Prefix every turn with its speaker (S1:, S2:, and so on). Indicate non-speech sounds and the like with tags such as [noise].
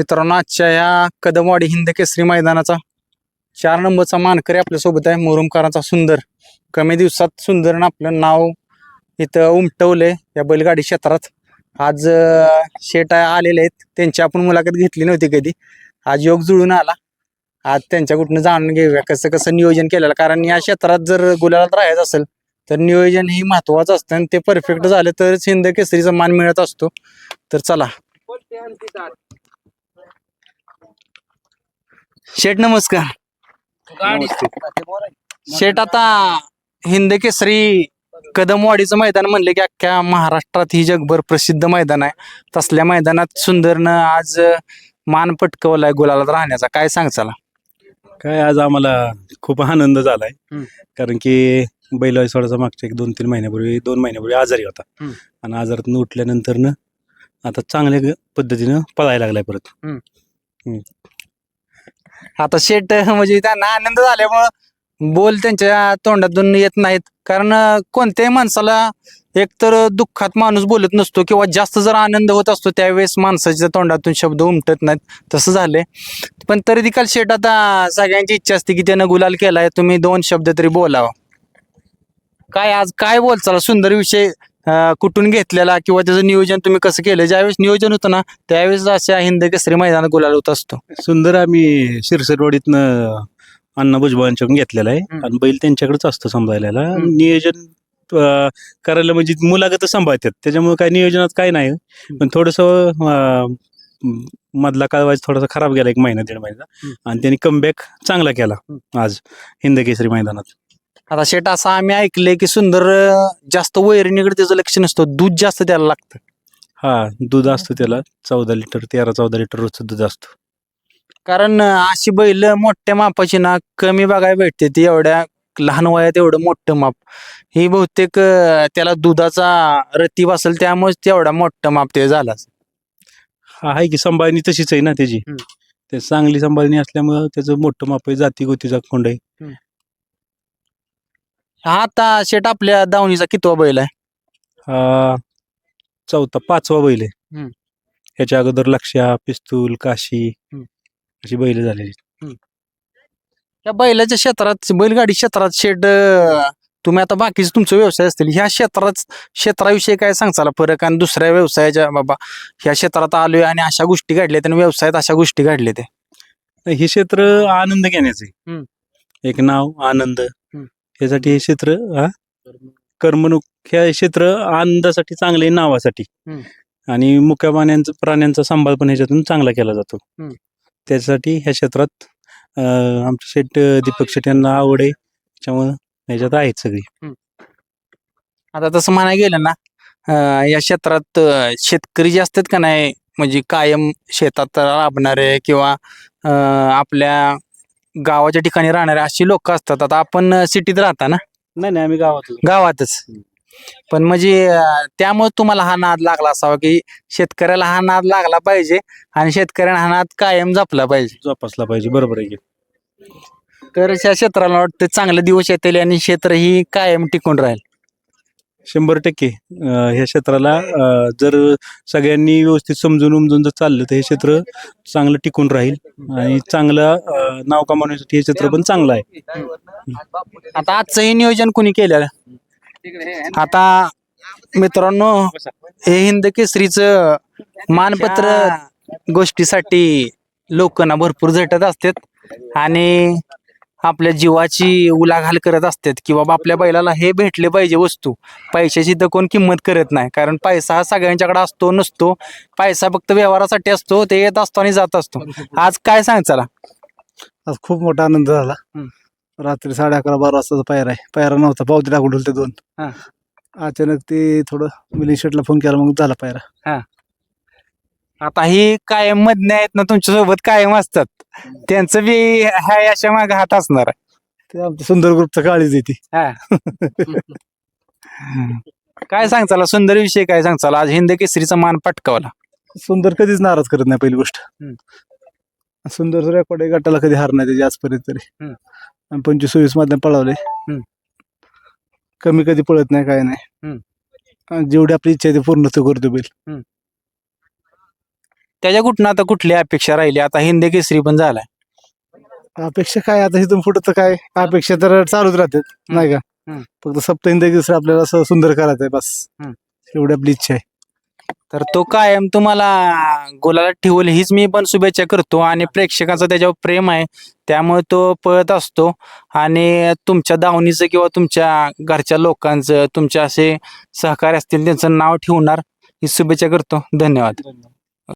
S1: मित्रांनो आजच्या या कदमवाडी हिंद केसरी मैदानाचा चार नंबरचा मानकरी आपल्यासोबत आहे मोरुमकारांचा सुंदर. कमी दिवसात सुंदरनं आपलं नाव इथं उमटवलंय या बैलगाडी क्षेत्रात. आज शेट आलेले आहेत त्यांची आपण मुलाखत घेतली नव्हती कधी. आज योग जुळून आला. आज त्यांच्याकडून जाणून घेऊया कसं कसं नियोजन केलेलं. कारण या क्षेत्रात जर गुलालात राहायचं असेल तर नियोजन ही महत्वाचं असतं आणि ते परफेक्ट झालं तरच हिंद केसरीचा मान मिळत असतो. तर चला. शेठ नमस्कार. शेठ आता हिंद केसरी कदमवाडीचं मैदान म्हणले की अख्ख्या महाराष्ट्रात ही जगभर प्रसिद्ध मैदान आहे. तसल्या मैदानात सुंदरनं आज मान पटकवलाय गुलालात राहण्याचा. काय सांगचाला
S2: काय आज आम्हाला खूप आनंद झालाय.
S1: हम्म.
S2: कारण की बैलवाडी मागच्या एक दोन तीन महिन्यापूर्वी दोन महिन्यापूर्वी आजारी होता.
S1: हम्म.
S2: आणि आजारातून उठल्यानंतर न आता चांगल्या ग- पद्धतीनं पळायला लागलाय परत.
S1: आता शेट [laughs] म्हणजे त्यांना आनंद झाल्यामुळं बोल त्यांच्या तोंडातून येत नाहीत. कारण कोणत्याही माणसाला एकतर दुःखात माणूस बोलत नसतो किंवा जास्त जर आनंद होत असतो त्यावेळेस माणसाच्या तोंडातून शब्द उमटत नाहीत. तसं झालंय. पण तरी देखील शेट आता सगळ्यांची इच्छा असते की त्यानं गुलाल केलाय तुम्ही दोन शब्द तरी बोलावा. काय आज काय बोलचाल? सुंदर विषय कुठून घेतलेला किंवा त्याचं नियोजन तुम्ही कसं केलं? ज्यावेळेस नियोजन होतं ना त्यावेळेस अशा हिंद केसरी मैदानात गुलाल होत असतो.
S2: सुंदर आम्ही शिरसटवाडीतनं अण्णा भुजबळांच्याकडून घेतलेला आहे. आणि बैल त्यांच्याकडेच असतो सांभाळलेला
S1: हम्म.
S2: नियोजन करायला म्हणजे मुलागत सांभाळतात. त्याच्यामुळे काय नियोजनात काय नाही. पण थोडस मधला काळवाज थोडासा खराब गेला एक महिना दीड महिना. आणि त्यांनी कमबॅक चांगला केला आज हिंद केसरी मैदानात.
S1: आता शेट असं आम्ही ऐकले की सुंदर अं, जास्त वैरणीकडे त्याचं लक्ष नसतं. दूध जास्त द्यायला लागतं.
S2: हा दूध असतं त्याला. चौदा लिटर तेरा चौदा लिटर रोजचं दूध असतं.
S1: कारण अं, अशी बैल मोठ्या मापाची ना कमी बघायला भेटते. ती एवढ्या लहान वयात एवढं मोठं माप. ही बहुतेक अं, त्याला दुधाचा रतीब असेल त्यामुळे तेवढा मोठं माप ते झाला
S2: हा आहे की सांभाळणी तशीच आहे ना त्याची.
S1: हम्म.
S2: ते चांगली सांभाळणी असल्यामुळं त्याचं मोठं माप आहे जाती गोतीचा खोंड आहे
S1: आता शेट आपल्या दावणीचा कितवा बैल आहे
S2: हा चौथा पाचवा बैल आहे
S1: हम्म.
S2: ह्याच्या अगोदर लक्ष्या पिस्तूल काशी
S1: हम्म.
S2: अशी बैल झालेली
S1: त्या बैलाच्या क्षेत्रात बैलगाडी क्षेत्रात शेट अं, तुम्ही आता बाकीचे तुमचे व्यवसाय असतील ह्या क्षेत्रात क्षेत्राविषयी काय सांगचाल फरक आणि दुसऱ्या व्यवसायाच्या बाबा ह्या क्षेत्रात आलोय आणि अशा गोष्टी घडल्या आणि व्यवसायात अशा गोष्टी घडल्या ते
S2: नाही, हे क्षेत्र आनंद घेण्याचं आहे
S1: हम्म.
S2: एक नाव आनंद. ह्यासाठी हे क्षेत्र हा? कर्मणूक हे क्षेत्र आनंदासाठी चांगले नावासाठी. आणि मुक्या प्राण्यांचा प्राण्यांचा सांभाळ पण ह्याच्यातून चांगला केला जातो. त्यासाठी ह्या क्षेत्रात आमचे शेट दीपक शेट यांना आवड आहे. त्याच्यामुळं ह्याच्यात आहेत सगळी.
S1: आता तसं म्हणायला गेलं ना अं, या क्षेत्रात अं, शेतकरी जे असतात का नाही म्हणजे कायम शेतात राबणारे किंवा अं, आपल्या गावाच्या ठिकाणी राहणारे अशी लोक असतात. आता आपण सिटीत राहता ना?
S2: नाही नाही आम्ही गावात
S1: गावातच. पण म्हणजे त्यामुळे तुम्हाला हा नाद लागला असावा की शेतकऱ्याला हा नाद लागला पाहिजे आणि शेतकऱ्याला हा नाद कायम जपला पाहिजे.
S2: जोपासला पाहिजे. बरोबर आहे की?
S1: तर या क्षेत्राला वाटतं चांगले दिवस येतील आणि क्षेत्र ही कायम टिकून राहील.
S2: शंभर टक्के. अं, ह्या क्षेत्राला अं, जर सगळ्यांनी व्यवस्थित समजून उमजून जर चाललं तर हे क्षेत्र चांगलं टिकून राहील आणि चांगलं अं, नाव कमावण्यासाठी हे क्षेत्र पण चांगलं आहे.
S1: आता आजचं हे नियोजन कुणी केलेलं? आता मित्रांनो हे हिंद केसरीचं मानपत्र गोष्टीसाठी लोक ना भरपूर झटत असतात आणि आपल्या जीवाची उलाघाल करत असतात की बाबा आपल्या बैलाला हे भेटले पाहिजे वस्तू. पैशाची तर कोण किंमत करत नाही. कारण पैसा हा सगळ्यांच्याकडे असतो नसतो. पैसा फक्त व्यवहारासाठी असतो ते येत असतो आणि जात असतो. आज काय सांग चला?
S3: आज खूप मोठा आनंद झाला. रात्री साडे अकरा बारा वाजताचा पायरा आहे. पायरा नव्हता पावती टाकून ठेवले ते दोन. अचानक ते थोडं मिलिंद शेटला फोन केला मग झाला पायरा.
S1: आता ही कायम मधने आहेत ना तुमच्यासोबत कायम असतात. त्यांचं बी हाय अशा मागे हात असणार आहे.
S3: ते सुंदर ग्रुपचा काळीच येते
S1: काय सांगचाला सुंदर विषय काय सांगचाला आज हिंद केसरीचा मान पटकावला.
S3: सुंदर कधीच नाराज करत नाही पहिली गोष्ट.
S1: हम्म.
S3: सुंदर रेकॉर्ड गटाला कधी हार नाही त्याची आजपर्यंत तरी.
S1: हम्म.
S3: आणि पंचवीस सव्वीसमध्ये पळवले.
S1: हम्म.
S3: कमी कधी पळत नाही काय नाही.
S1: हम्म.
S3: आणि जेवढी आपली इच्छा आहे ते पूर्ण तो करतो बैल.
S1: कुठनं आता कुठली अपेक्षा राहिली? आता हिंदी केसरी पण झालाय.
S3: अपेक्षा काय? आता इथून पुढे तर काय? अपेक्षा तर चालूच राहतात नाही का?
S1: हम्म.
S3: फक्त सप्तहिंद दुसरं आपल्याला असं सुंदर करायचं आहे बस.
S1: हम्म.
S3: एवढी आपली इच्छा आहे.
S1: तर तो कायम तुम्हाला गोलाला ठेवल हीच मी पण शुभेच्छा करतो. आणि प्रेक्षकांचं त्याच्यावर प्रेम आहे त्यामुळे तो पळत असतो. आणि तुमच्या दावणीचं किंवा तुमच्या घरच्या लोकांचं तुमचे असे सहकारी असतील त्यांचं नाव ठेवणार ही शुभेच्छा करतो. धन्यवाद.